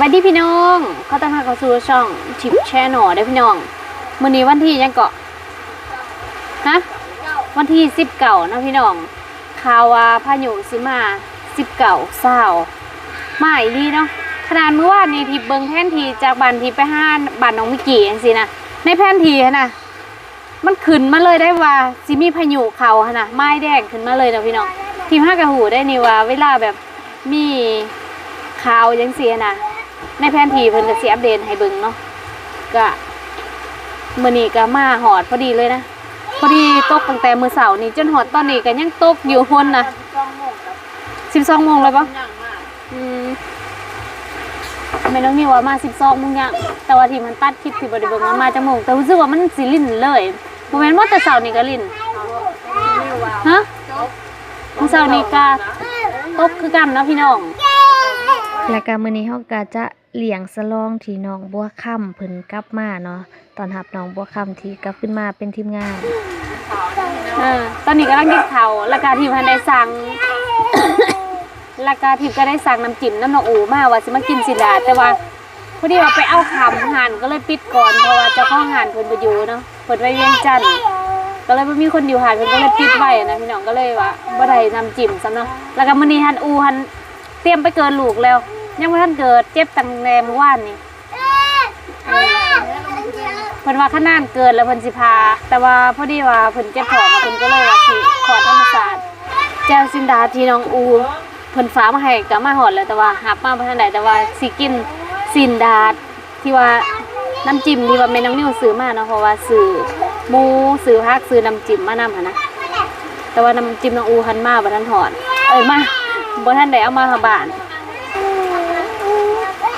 วัสดีพี่น้องเขาต้อนรับเข้าสู่ช่องชิปแชร์หนอได้พี่น้องมื้อนี้วันที่ยังเกาะฮะวันที่สิบเก่านะพี่น้องข่าวว่าพายุสิมาสิบเก่าเศร้ามาอีเนาะขนาดเมื่อวานนี้ที่เบิ่งแผนทีจากบ้านทีไปห้าบ้านน้องมิกกี้จังซี่นะในแผนทีนะมันขึ้นมาเลยได้ว่าสิมีพายุเขาหั่นะไม้แดงขึ้นมาเลยนะพี่น้องทีมห้ากระหูได้นี่ว่าเวลาแบบมีข่าวจังซี่หั้นนะ ในแผนที่เพิ่นก็สิอัปเดตให้เบิ่งเนาะก็มื้อนี้ก็มาหอดพอดีเลยนะ พอดีตกตั้งแต่มื้อเสาร์นี่จนหอดตอนนี้ก็ยังตกอยู่พนนะ12โมงเลยปะอืมแม่น้องนิวว่ามา12โมงยังแต่ว่าที่มันตัดคลิปที่บ่ได้เบิ่งมันมาจังโมงแต่รู้สึกว่ามันสิลินเลยบ่แม่นว่าแต่เสาร์นี่ก็ลินฮะมื้อเสาร์นี่ก็ตกคือกันนะพี่น้องและก็มื้อนี้เฮาก็จะ เลี้ยงสลองที่น้องบัวค่ำเพิ่นกลับมาเนาะตอนรับน้องบัวค่ำที่กลับขึ้นมาเป็นทีมงาน เออ ตอนนี้กำลังกินข้าวราคาที่พันได้สั่ง ราคาที่ก็ได้สั่งน้ำจิ้มน้ำนองอูมาว่าสิมากินสิดาแต่ว่าพอดีว่าไปเอาขำหันก็เลยปิดก่อนเพราะว่าเจ้าของหานเพิ่นบ่อยู่เนาะเพิ่นไปเวียงจันทน์ก็เลยบ่มีคนอยู่หานเพิ่นก็เลยปิดไว้นะพี่น้องก็เลยว่าบ่ได้น้ำจิ้มซ้ำเนาะแล้วก็มื้อนี้หันอูหันเตรียมไปเกินลูกแล้ว ยังบ่ทันเกิดเจ็บตั้งแต่เมื่อวานนี่เพิ่นว่าขนานเกินแล้วเพิ่นสิพา แต่ว่าพอดีว่าเพิ่นเจ็บท้องอะเพิ่นก็เลยว่าสิขอธรรมศาสตร์แจ้วซินดาที่น้องอูเพิ่นฟ้ามาให้ก็มาหอดแล้วแต่ว่าหับมาบ่ทันได้แต่ว่าสิกินซินดาที่ว่าน้ำจิ้มที่ว่าแม่น้องนิวซื้อมาเนาะเพราะว่าซื้อหมูซื้อผักซื้อน้ำจิ้มมานำหั่นนะแต่ว่าน้ำจิ้มน้องอูหันมาบ่ทันหอดเอ้ยมาบ่ทันได้เอามาหาบ้าน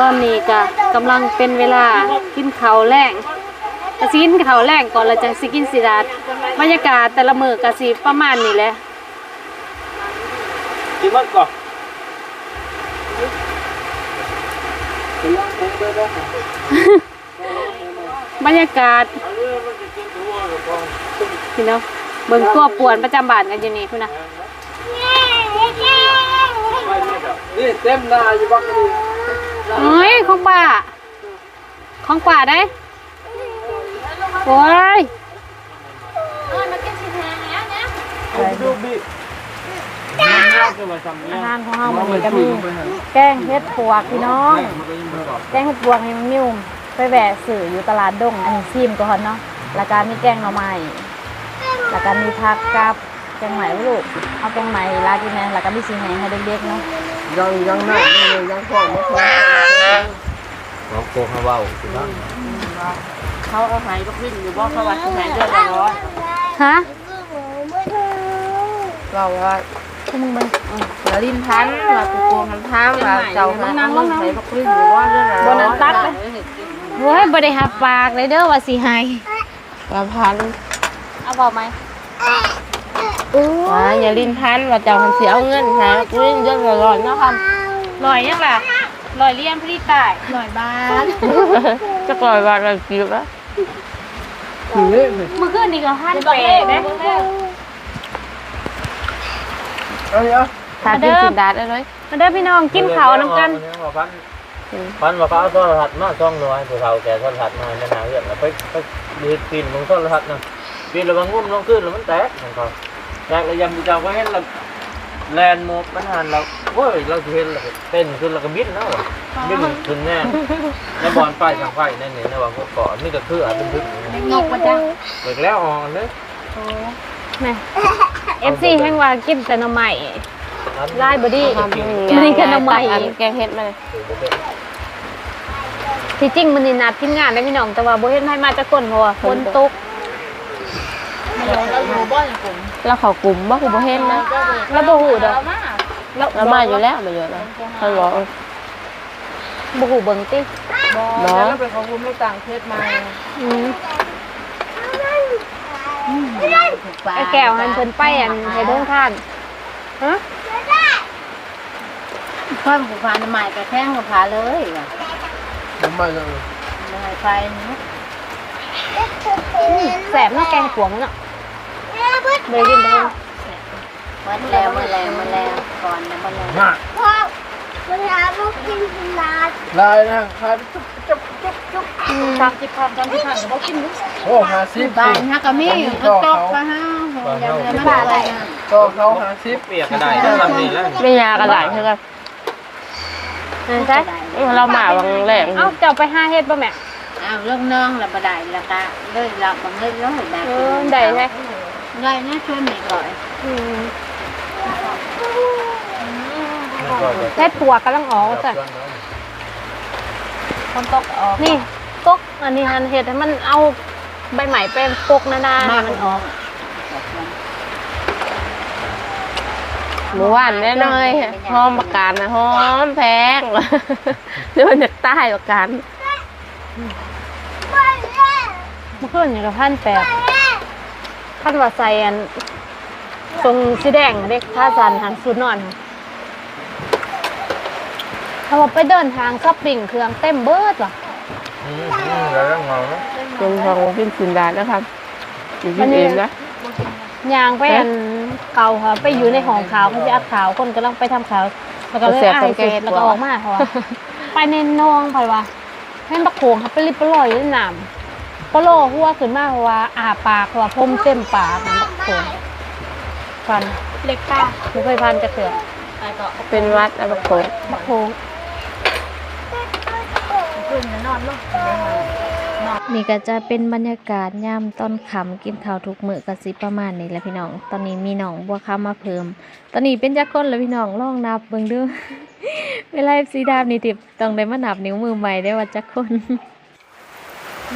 ตอนนี้ก็กำลังเป็นเวลากินข้าวแรงก็สิกินข้าวแรงก่อนแล้วจังสิกินสิดาดบรรยากาศแต่ละมื้อก็สิประมาณนี้แหละกินมันก่อนบรรยากาศพี่น้องเบิ่งตัวป่วนประจำบ้านกันอยู่นี่พุ่นนะนี่เต็มหน้าอยู่บ้างก็ดี เอ้ยของป่า ของป่าได้โอ้ยดูบีมันน่าจะมานขอาหารของเฮามื้อนี้ก็มีแกงเห็ดปวกพี่น้อง แกงเห็ดปวกให้มันนิ่วไปแหวะซื้ออยู่ตลาดดงอันนี้ซิมก่อนเนาะแล้วก็มีแกงหน่อไม้แล้วก็มีผักกับ แกงใหม่ลูก เอาแกงใหม่ลากินแหน่ล้วก็มีสีแหงให้เด็กๆเนาะยังยังหน้ายังพ่อมาพ่อเราโกงเขาเบาสิบ้างเขาเอาหายลูกวิ่งอยู่บ่เขาว่าสิหายเดือนละร้อยฮะเราว่าพวกมึงเบิ่งแล้วลิ้นพันว่ากูโกงมันพังว่าเจ้าหาเอาเงินใส่ลูกวิ่งอยู่บ่เดือนละไรบ่นั้นตัดเลยโอ้ยบ่ได้หับปากเลยเด้อว่าสิให้ว่าพันเอาบ่ไหม ว่าอย่าลิ้นพันว่าเจ้ามันสิเอาเงินหาลูกวิ่งเดือนละร้อยเนาะครับลอยยังล่ะลอยเลี้ยงพี่ตายลอยบ้านจะปล่อยว่าเราคิดว่าถือเลยเมื่อคืนนี่ก็พันแปดเด้เอาเนี่ยถ้ากินสินดาดได้เลยมาเด้อพี่น้องกินข้าวน้ำกันพันพันว่าเขาเอาโทรทัศน์มาซ่องร้อยผู้เฒ่าแก่โทรทัศน์มาในหนาเรื่องแล้วไปไปดีปีนลงโทรทัศน์นะปีนแล้วมันงุ่มลงขึ้นแล้วมันแตกของเขา แตกแล้วยำที่เจ้าก็เห็นแล้วแลนโมกมันหันเราโอ้ยเราเห็นแล้วเต้นขึ้นแล้วก็บิดนะวะบิดขึ้นแน่ในบอลไฟทางไฟนั่นนี่ในวังเกาะนี่ก็คืออาจเป็นทึกงกมาจ้ะเปิดแล้วอ่อนเลยแม่ FC แห่งว่ากินแต่หน่อไม้ลายบอดี้ทำมันนี่ขนมใหม่แกงเฮ็ดมาเลยที่จริงมันนี่นัดทีมงานได้พี่น้องแต่ว่าบ่เห็นให้มาจากคนเพราะว่าฝนตก แล้วเขากลุ่มบ่คือบ่เห็นนะแล้วบ่ฮู้ดอกแล้วแล้วมาอยู่แล้วมาเยอะนะท่านบอกบ่ฮู้เบิ่งติเนาะเป็นของคุณไม่ต่างเพศมาอืมไอ้แก้วหันเพิ่นไปอันให้เบิ่งท่านฮะเพิ่มผูกพันใหม่กระแท่งกับผาเลยว่ะน้ำมันเลยเลยไฟนี้แสบเนาะแกงขวงเนาะ บ่ได้กินเด้อวันแล้วมาแล้วมาแล้วก่อนนะมาแล้วมามลายนะขายจุ๊บจุ๊บจุ๊บจุ๊บสามสิบพันสามสิบพันเขากินโอ้ห้าสิบบ้านฮักก็มีก็ตกไปห้ายังไม่บาทอะไรนะก็เขาห้าสิบเปียกก็ได้ถ้าทำนี่แล้วไม่ยากระไรใช่ไหมใช่เราหมาวังแหลงเอ้าเจ้าไปห้าเฮ็ดบ่แม่อ้าวลูกน้องละบ่ได้ละกะเลยละบ่เงินเลยได้เออได้ใช่ ได้นะช่วยแม่ก่อนเฮ็ดปัวกำลังออกจ้ะคนตกออกนี่กกอันนี้หันเฮ็ดให้มันเอาใบใหม่ไปปกนาๆให้มันออกหมูหวานแน่นอยหอมประการนะหอมแพงเดี๋ยวมันจะใต้ประการเมื่อคืนอยู่กับพันแปด พันว่าใส่อันทรงสีแดงเด็กท่าสันหันสุดนอนค่ะเขาบอกไปเดินทางช้อปปิ้งเครื่องเต็มเบิดว่ะอืมแล้วก็เงาเนาะเป็นทองกินสินดานะครับอยู่กินเองนะยางไปอันเขาค่ะ ไปอยู่ในห้องขาวเขาจะอัดขาวคนกำลังไปทำขาวแล้วก็เลยอ้ายเสร็จแล้วก็ออกมาเขาว่าไปในนองไปว่าแม่นบักโขงเขาไปริบไปลอยอยู่ในน้ำ ปลาโลหัวขึ้นมาเพราะว่าอาปากเพราะว่าพรมเต็มปากนะบักโขงฟันเล็กตาไม่เคยพันจะเถื่อเป็นวัดอะบะโคงบักโขงนี่ก็จะเป็นบรรยากาศย่ามตอนค่ำกินข้าวทุกมื้อก็สิประมาณนี้แหละพี่น้อง ตอนนี้มีน้องบัวคำมาเพิ่ม ตอนนี้เป็นจักคนแล้วพี่น้องลองนับเบิ่งเดูเวลาสีดามนี่ติบต้องได้มานับนิ้วมือใหม่ได้ว่าจักคน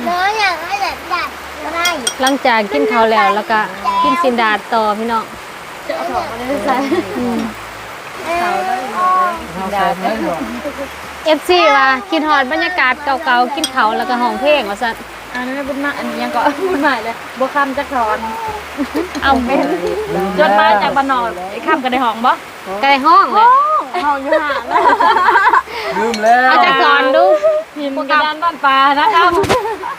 น้ออยากให้แบบดัดได้หลังจากกินข้าวแล้วแล้วก็กินซินดาดต่อพี่น้องเขาใส่ไหมหรอเอฟซีว่ากินฮอดบรรยากาศเก่าๆกินเขาแล้วก็ห้องเพลงว่าซั่นอันนั้นบุญมาอันนี้ยังก็บุญใหม่เลยบัวคำจะถอนเอาเป็นจนมาจากบ้านนอกไอ้ข้ามกันในห้องบ่ไก่ห้องเลยห้องอยู่ห่างนลืมแล้วเอาจักสอนดูหินกระดานบ้านปลานะครับ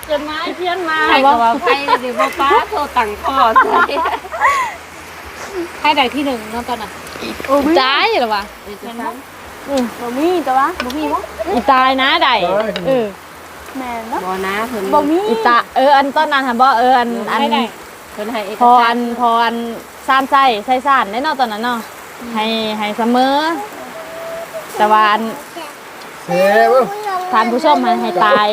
จนไม้เพี้ยนมาใครบอกไปสิบ่ป้าโทรตังคอใส่ให้ได้ที่หนึ่งเนาะตอนน่ะจ้ายเหรอวะบ่มีแต่ว่าบ่มีบ่อีตายนะได้เออแม่นเนาะบ่นะเพิ่นบ่มีอีตาเอออันต้นนั้นค่ะบ่เอออันอันเพิ่นให้เอกพอสาอัรนพออันซานใส่ใส่ซานได้เนาะตอนนั้นเนาะให้ให้เสมอ แต่ว่าอันเซ่เว้ยทานผู้ชมให้ให้ตาย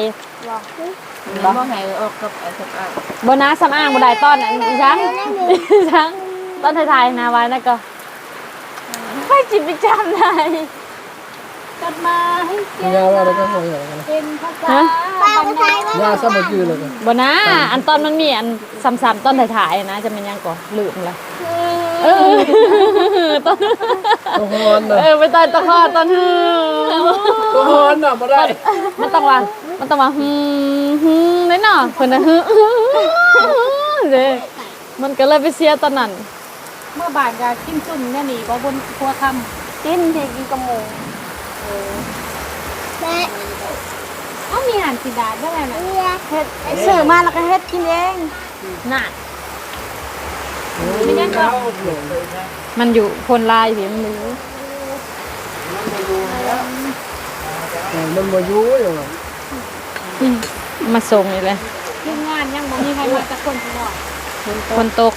บ่ให้ออกกับไอ้สักอะบนน้าสำอางบนไดต้อนอันอีช้างอีช้างต้นไทยๆนะไว้นะก็ไม่จิตวิจารณ์ได้กันมาให้ยาว่าอะไรก็พออย่างนั้นเป็นภาษาป้าผู้ชายว่ายาสมัยยืนเลยกันบนน้าอันต้นมันมีอันซ้ำๆต้นไทยๆนะจะเป็นยังก่อนลืมละ เออต้นตัวฮอนน่ะเออไปต้นตะคอต้นฮือตัวฮอนน่ะมาได้มันต้องว่ามันต้องว่าฮึมฮึมได้เนาะคนน่ะฮึฮึเด้มันก็เลยไปเสียตอนนั้นเมื่อบ่ายก็กินจุ่มเนี่ยนี่บ่บนครัวคำกินเด็กกินกระหมูแม่เอ้ามีอาหารสิดาได้ไหมน่ะเมียเฮ็ดซื้อมาแล้วก็เฮ็ดกินเองน่ะ ไม่ยังก็มันอยู่คนลายพี่มันรู้มันมาอยู่อย่างนั้นมาส่งนี่เลยทีมงานยังบ่มีใครมาสักคนพี่น้องคนตก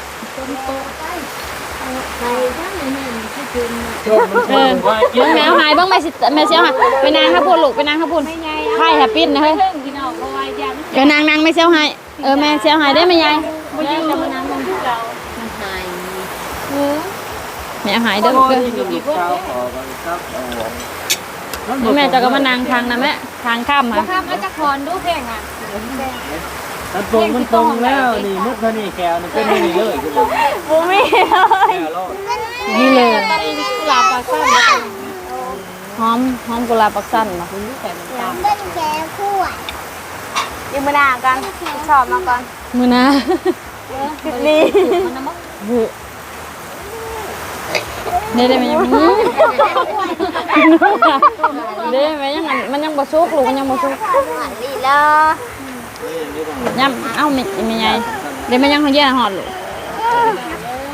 ชอบมันเออเบิ้งแมวหายเบิ้งแม่สิแม่เสียวหายไปนางข้าพูนลูกไปนางข้าพูนไพ่แฮปปี้นะเฮ้ยเพิ่งพี่น้องเพราะว่าอย่างเดี๋ยวนางนางไม่เสียวหายเออแม่เสียวหายได้ไหมยาย บ่อยู่ แต่มันนั้นของเราแม่หายเด้อเด้อนี่แม่จะก็มานางทางนะแม่ทางข้ามค่ะข้ามมาจากคอนดูแข่งอะมันตรงมันตรงแล้วนี่มุดเท่านี้แกวมันเป็นนี่เลยคือบ่บูมี่เลยแกวโลดนี่เลยตอนนี้กุหลาบปลาซ่อนแล้วก็หอมหอมกุหลาบปักสั้นเหรอเล่นแกคู่อะยืมมาด่ากันชอบมาก่อนมือนะติด ลีเด้ได้ไหมยังเด้ไหมยังมันมันยังบ่สุกลูกมันยังบ่สุกลีแล้วยังเอ้าไม่ไม่ไงเดี๋ยวมันยังเขาแย่หอดลูก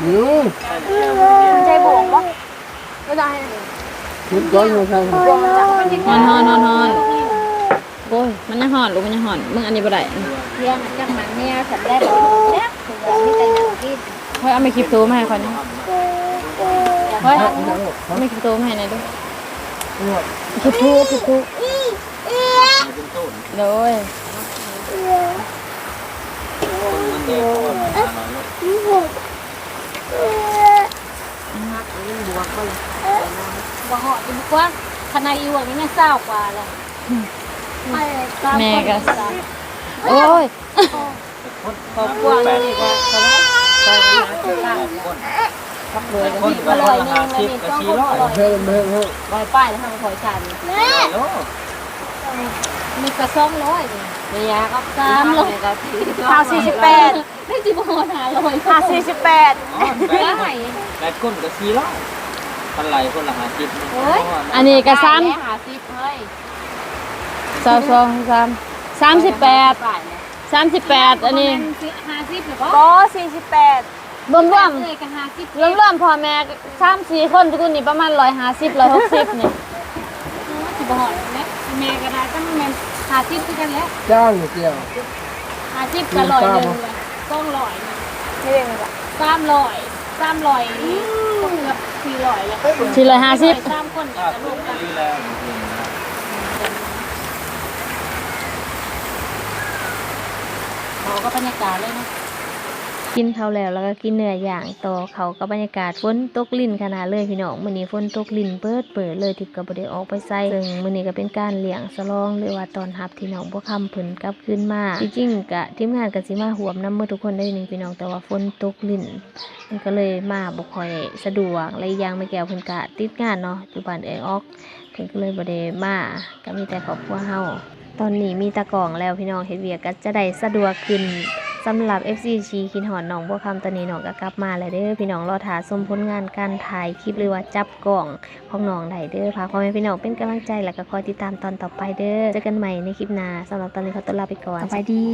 อืมใจบวงปะไม่ได้คิดก้อนมาทางฮอนฮอนฮอนฮอนโอ้ยมันยังฮอนลูกมันยังฮอนมึงอันนี้บ่ได้เที่ยงจังมันเนี่ยฉันได้บ่แจ๊กคือว่ามีแต่หนังกินเฮ้ยเอาไม่คลิปโตมาให้คนนี้ เฮ้ยไม่คลิปโตมาให้หน่อยดูคลิปทูคลิปทูโดยบ่เหาะดีกว่าขนาดอีวกนี่ยังเศร้ากว่าเลยแม่ก็โอ้ยขอบกว่าเลยว่าเขาว่าไปหาตัวข้า พักเลยก็มีอร่อยนึงแล้วนี่ต้องอร่อยเพิ่มเพิ่มเพิ่มร้อยป้ายทางคอยชันมีกระซ่องร้อยนี่ยาก็สามร้อยข้าวสี่สิบแปดไม่จิบหอนหาร้อยข้าวสี่สิบแปดได้แปดคนก็สี่ร้อยพันไหลคนละห้าสิบเฮ้ยอันนี้ก็สามหาสิบเฮ้ยสองสองสามสามสิบแปดป้ายเลยสามสิบแปดอันนี้หาสิบหรือเปก็ล่าสี่สิบแปด รวมรวมเลยก็หาสิบรวมรวมพ่อแม่สามสี่คนทุกคนนี่ประมาณร้อยห้าสิบร้อยหกสิบนี่สิบหอนนะแม่ก็ได้ตั้งแม่หาสิบคือกันแล้วจ้างอยู่เกี่ยวหาสิบก็ร้อยหนึ่งต้องร้อยนี่เองจ้ะสามร้อยสามร้อยต้องเกือบสี่ร้อยแล้วสี่ร้อยห้าสิบสามคนจะรวมกันดีแล้วเขาก็บรรยากาศเลยนะ กินเขาแล้วแล้วก็กินเนื้อย่างต่อเขากับบรรยากาศฝนตกลิ่นขนาดเลยพี่น้องมื้อนี้ฝนตกลิ่นเปิดเปิดเลยทิพย์ก็บ่ได้ออกไปใส่ซึ่งมื้อนี้ก็เป็นการเลี้ยงสลองหรือว่าตอนรับที่น้องบ่คำเพิ่นกลับคืนมาจริงๆก็ทีมงานก็สิมาหวมนํเมื่อทุกคนได้นี่พี่น้องแต่ว่าฝนตกลิ่นมันก็เลยมาบ่ค่อยสะดวกและอย่างแม่แก้วเพิ่นก็ติดงานเนาะอยู่บ้านเอ้ออกเพิ่นก็เลยบ่ได้มาก็มีแต่ครอบครัวเฮาตอนนี้มีตะกร้องแล้วพี่น้องเฮ็ดเวียกก็จะได้สะดวกขึ้น สำหรับ FC ชีคินหอนหนองบัวคำตอนนี้หนองก็กลับมาแล้วเด้อพี่น้องรอถาสมผลงานการถ่ายคลิปหรือว่าจับกล่องของหนองได้เด้อพาพ่อแม่พี่น้องเป็นกำลังใจแล้วก็คอยติดตามตอนต่อไปเด้อเจอกันใหม่ในคลิปหน้าสำหรับตอนนี้ขอตัวลาไปก่อนสบายดี